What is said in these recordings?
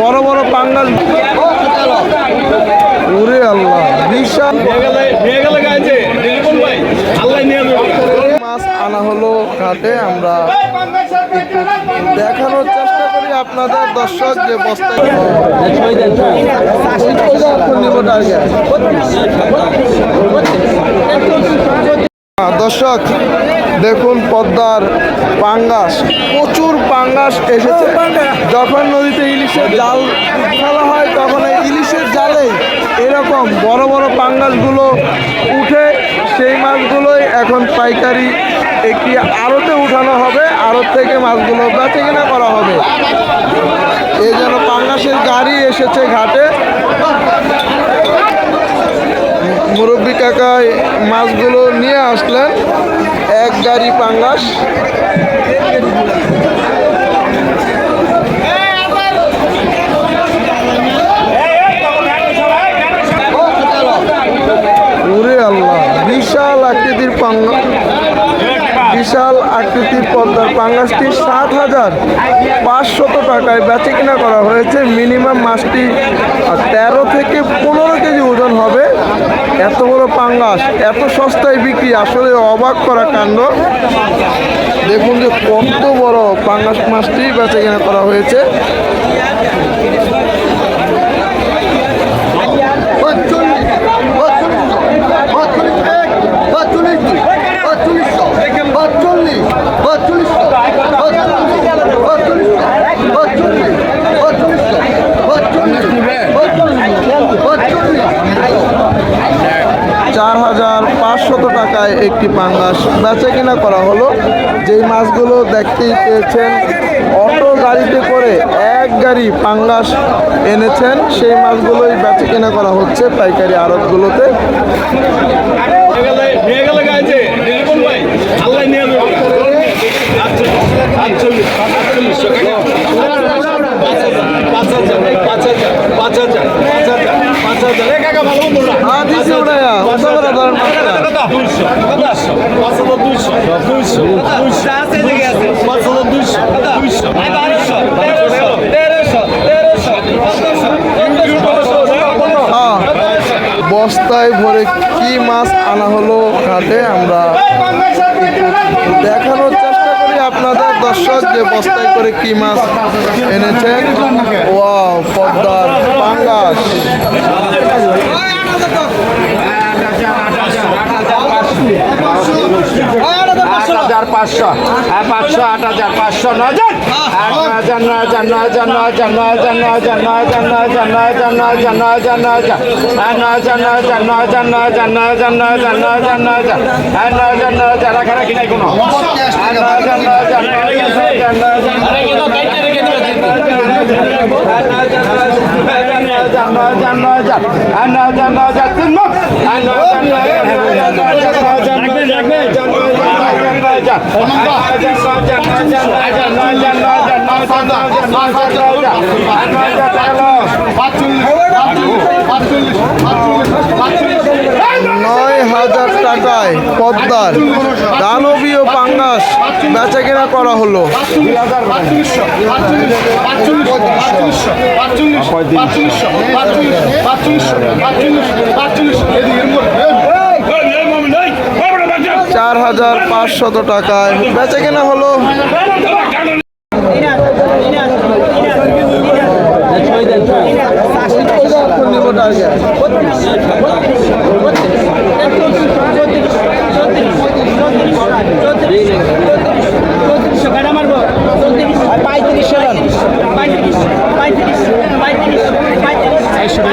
বড় বড় পাঙ্গাস ওরে আল্লাহ, বিশাল। মাছ আনা হলো ঘাটে, আমরা দেখানোর চেষ্টা করি আপনাদের দর্শক যে বস্তা দর্শক, দেখুন পদ্মার পাঙ্গাস। প্রচুর পাঙ্গাস এসেছে। যখন নদীতে ইলিশের জাল ফেলা হয়, তখন এই ইলিশের জালে এরকম বড় বড় পাঙ্গাসগুলো উঠে, সেই মাছগুলোই এখন পাইকারি একটি আড়তে উঠানো হবে। আড়ত থেকে মাছগুলো বেচে কিনা করা হবে। এই যেন পাঙ্গাসের গাড়ি এসেছে ঘাটে। মুরব্বী কাকায় মাছগুলো নিয়ে আসলেন। এক গাড়ি পাঙ্গাস। বিশাল আকৃতির পাঙ্গা বিশাল আকৃতির পদ্মার পাঙ্গাসটি হাজার পাঁচশত টাকায় বেচে কিনা করা হয়েছে। মিনিমাম মাছটি তেরো থেকে পনেরো কেজি ওজন হবে। এত বড় পাঙ্গাস, এত সস্তায় বিক্রি, আসলে অবাক করা কাণ্ড। দেখুন যে কত বড় পাঙ্গাস মাছটি বেচে কিনা করা হয়েছে। একটি পাঙ্গাস। বেচা কিনা করা হলো। যেই মাছগুলো দেখতেই পেয়েছেন, অটো গাড়িতে করে এক গাড়ি পাঙ্গাস এনেছেন। সেই মাছগুলোই বেচা কিনা করা হচ্ছে পাইকারি আড়তগুলোতে। ওটাইয়া ওটা করে ধরেন মাছটা। হ্যাঁ বস্তায় ভরে কি মাছ আনা হলো ঘাটে আমরা করি আপনাদের দর্শক যে বস্তায় করে কি মাছ এনেছেন ওয়াও পদ্মার পাঙ্গাস পাঁচশো হ্যাঁ পাঁচশো আট হাজার পাঁচশো নয় হ্যাঁ হ্যাঁ পাঁচচল্লিশ পাঁচচল্লিশ পাঁচচল্লিশ টাকায় পদ্মার দানবীয় পাঙ্গাস বেচা কেনা করা হলো। চার হাজার পাঁচশত টাকায় বেচা কেনা হলো।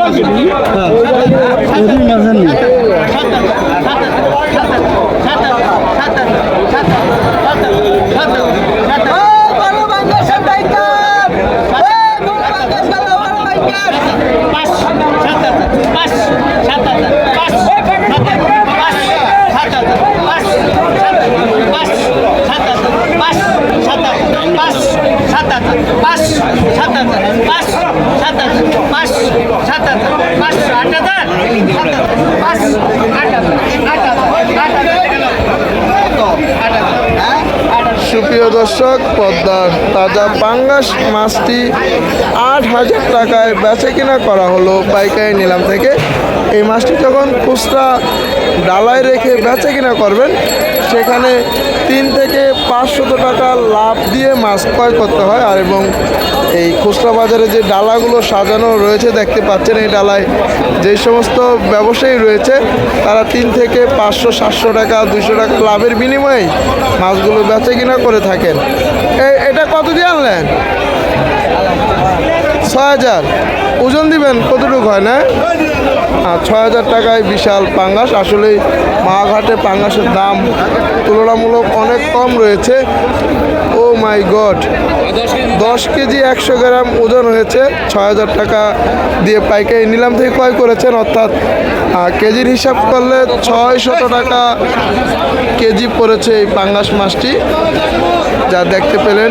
মাছ সাতাশ সুপ্রিয় দর্শক, পদ্মার তাজা পাঙ্গাস মাছটি আট হাজার টাকায় বেচে কিনা করা হলো পাইকারি নিলাম থেকে। এই মাছটি যখন খুচরা ডালায় রেখে বেচে কিনা করবেন সেখানে তিন থেকে পাঁচশত টাকা লাভ দিয়ে মাছ ক্রয় করতে হয়। আর এবং এই খুচরা বাজারে যে ডালাগুলো সাজানো রয়েছে, দেখতে পাচ্ছেন এই ডালায় যে সমস্ত ব্যবসায়ী রয়েছে, তারা তিন থেকে পাঁচশো, সাতশো টাকা দুশো টাকা লাভের বিনিময়ে মাছগুলো বেচে কিনা করে থাকেন। এটা কত দিয়ে আনলেন? ছয় হাজার। ওজন দিবেন কতটুকু হয় না? ছয় হাজার টাকায় বিশাল পাঙ্গাস। আসলে মাঘাটে পাঙ্গাসের দাম তুলনামূলক অনেক কম রয়েছে। ও মাই গড, দশ কেজি একশো গ্রাম ওজন হয়েছে। ছয় হাজার টাকা দিয়ে পাইকারি নিলাম থেকে ক্রয় করেছেন, অর্থাৎ কেজির হিসাব করলে ছয়শত টাকা কেজি পড়েছে এই পাঙ্গাস মাছটি, যা দেখতে পেলেন।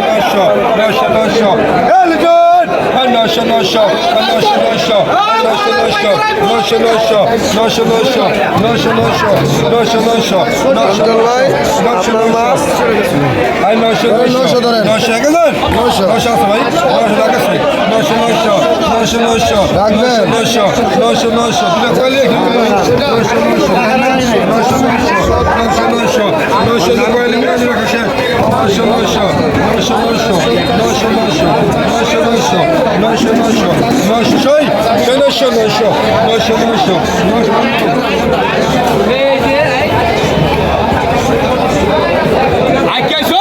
খাই কত আগে অঞ্চল ভাই আপনার মাছ Aqui é só